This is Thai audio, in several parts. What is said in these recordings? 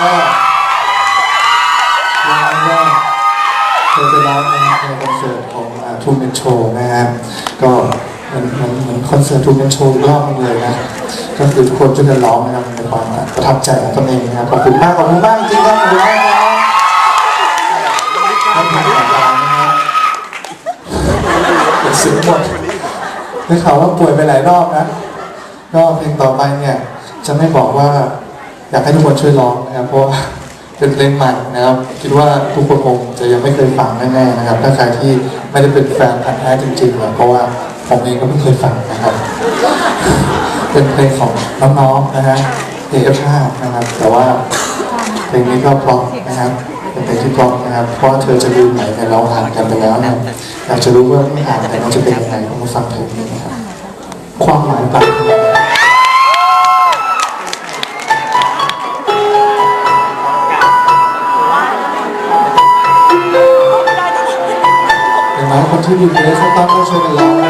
ก็วันนี้ก็เธอจะร้องนะครับในคอนเสิร์ตของทูเมนโชนะฮะก็มือนเหมือนเหมือนคอนเสิร์ตทูเมนโชอีกรอบนึงเลยนะก็คือทุกคนช่วยกันร้องนะครับในความประทับใจของตนเองนะครับขอบคุณมากขอบคุณมากจริงๆครับขอบคุณมากครับท่านผ่านตานะครับเป็นเสียงหมดได้ข่าวว่าป่วยไปหลายรอบนะก็เพลงต่อไปเนี่ยจะไม่บอกว่า อยากให้ทุกคนช่วยร้องนะครับ เพราะว่าเป็นเพลงใหม่นะครับ คิดว่าทุกคนคงจะยังไม่เคยฟังแน่ๆนะครับ ถ้าใครที่ไม่ได้เป็นแฟนพันธุ์แท้จริงๆนะเพราะว่าผมเองก็เพิ่เคยฟังนะครับ เป็นเพลงของน้องๆนะฮะเอกภาพนะครับ แต่ว่าเพลงนี้ก็เพราะนะครับเป็นเพลงที่เพราะนะครับ เพราะเธอจะลืมไหนแต่เราอ่านกันไปแล้วเนี่ยอยากจะรู้ว่าไม่อ่านแต่มันจะเป็นยังไงต้องมาฟังเพลงนี้นะครับความหมายต่าง คนที่อยู่ในเขาตั้งก็ช่วยกันร้องนะครับเพลง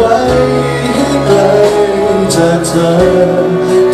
ไว้ให้ไกลจากเธอ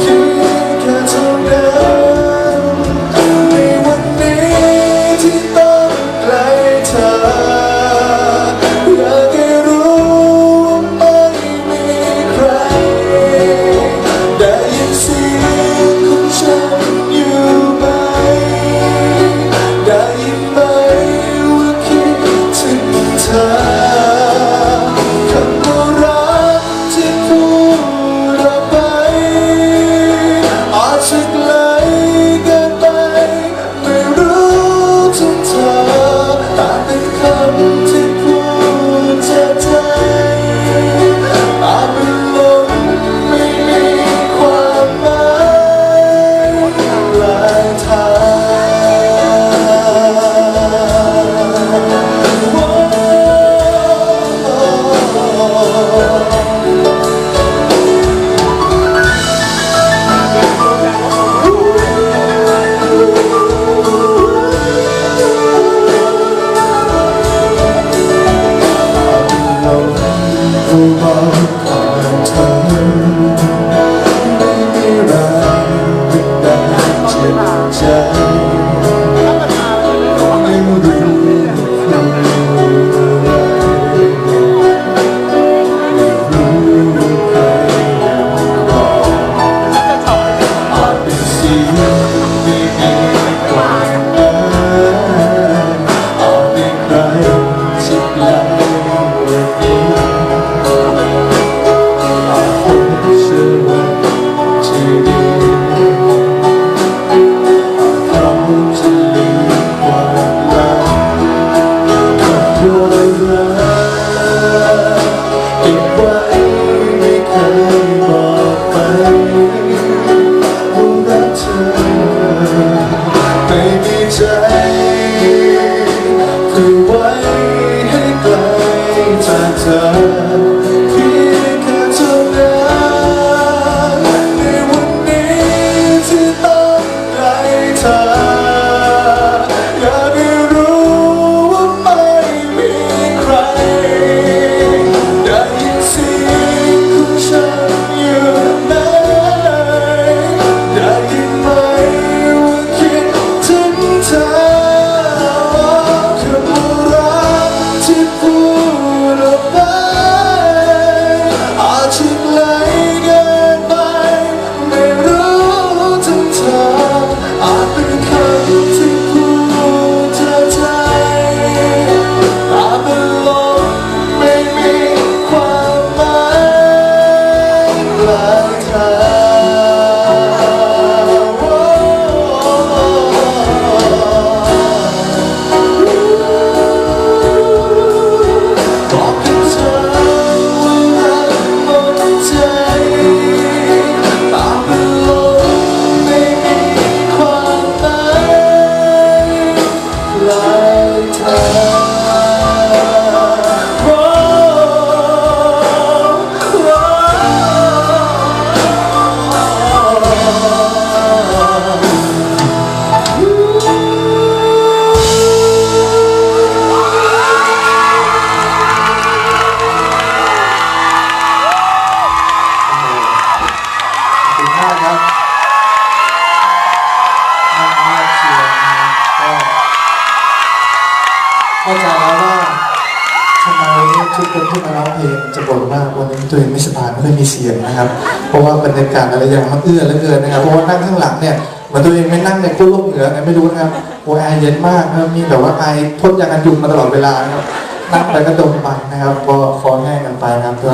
บ่นว่าวันนี้ตัวเองไม่สบายไม่ค่อยมีเสียงนะครับ เพราะว่าบรรยากาศอะไรอย่างมันเอื้อเหลือเกินนะครับ เพราะว่านั่งข้างหลังเนี่ยเหมือนตัวเองไม่นั่งในขั้วโลกเหนือไงไม่รู้นะครับโอ้แอเย็นมากนะครับมีแบบว่าไอพ่นยากันยุงมาตลอดเวลานะครับนั่งไปก็ดมไปนะครับก็คอแห้งกันไปนะครับก็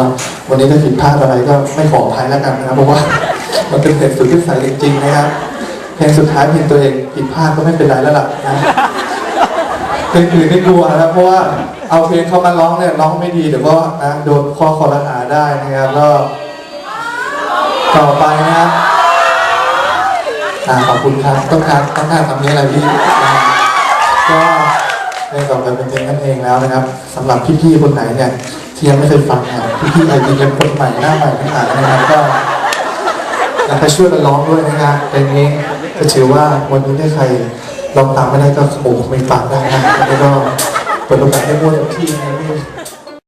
วันนี้ถ้าผิดพลาดอะไรก็ไม่ขออภัยแล้วกันนะครับเพราะว่ามันเป็นเหตุสุดที่ใส่จริงๆนะครับเพลงสุดท้ายเพลงตัวเองผิดพลาดก็ไม่เป็นไรแล้วล่ะนะเพลงอื่นไม่กลัวนะเพราะว่า เอาเพลงเข้ามาร้องเนี่ยร้องไม่ดีเดี๋ยวก็นะโดนข้อคอรหาได้นะครับก็ต่อไปนะครับอ่าขอบคุณครับต้องการต้องการคำนี้อะไรพี่ก็เพลงต่อไปเป็นเพลงนั่นเองแล้วนะครับสำหรับพี่ๆคนไหนเนี่ยที่ยังไม่เคยฟังเนี่ยพี่ๆไอทีเป็นคนใหม่หน้าใหม่ทั้งหลายนะครับก็อยากให้ช่วยกันร้องด้วยนะครับเพลงนี้ก็ถือว่าวันนี้ถ้าใครลองตามไม่ได้ก็โอ้ไม่ฝากได้นะแล้วก็ เปิดโอกาสให้มั่วเต็มที่นะพี่